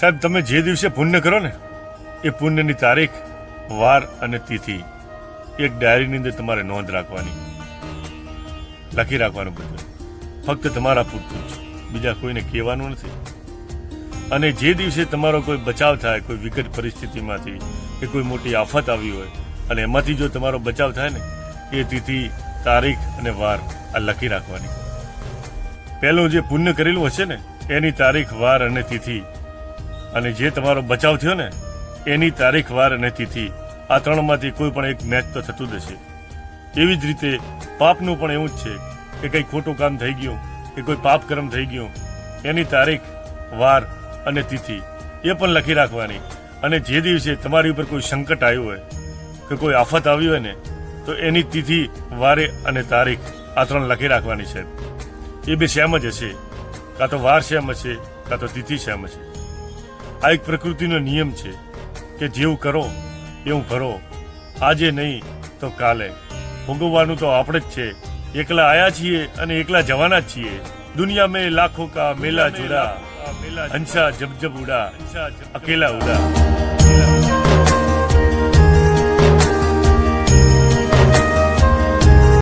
સાહેબ, તમે જે દિવસે પુણ્ય કરો ને, એ પુણ્યની તારીખ, વાર અને તિથિ એક ડાયરીની અંદર તમારે નોંધ રાખવાની. લખી રાખવાનું બધું. ફક્ત તમારા પૂરતું જ. બીજા કોઈને કહેવાનું નથી. અને જે દિવસે તમારો કોઈ બચાવ થાય, કોઈ વિકટ પરિસ્થિતિમાંથી કે કોઈ મોટી આફત આવી હોય, અને એમાંથી જો તમારો બચાવ થાય ને, એ તિથિ, તારીખ અને વાર આ લખી રાખવાની. પહેલું જે પુણ્ય કરેલું હશે ને, એની તારીખ, વાર અને તિથિ અને જે તમારો બચાવ થયો ને, એની તારીખ, વાર અને તિથિ, આ ત્રણમાંથી કોઈ પણ એક મેચ તો થતું જ હશે. એવી જ રીતે પાપનું પણ એવું જ છે કે કંઈ ખોટું કામ થઈ ગયું, કે કોઈ પાપ કર્મ થઈ ગયું, એની તારીખ, વાર અને તિથિ, એ પણ લખી રાખવાની. અને જે દિવસે તમારી ઉપર કોઈ સંકટ આવ્યું હોય, કે કોઈ આફત આવી હોય ને, તો એની તિથિ, વારે અને તારીખ આ ત્રણ લખી રાખવાની છે. એ બે સેમ જ હશે. કાં તો વાર સેમ હશે, કાં તો તિથિ સેમ હશે. આ એક પ્રકૃતિનો નિયમ છે કે જેવું કરો એવું ભરો. આજે નહીં તો કાલે. ભોગવવાનું તો આપણે જ છે. એકલા આયા છીએ અને એકલા જવાના જ છીએ. દુનિયા મેં લાખો કા મેલા જોડા. હંસા જબ જબ ઉડા. અકેલા ઉડા.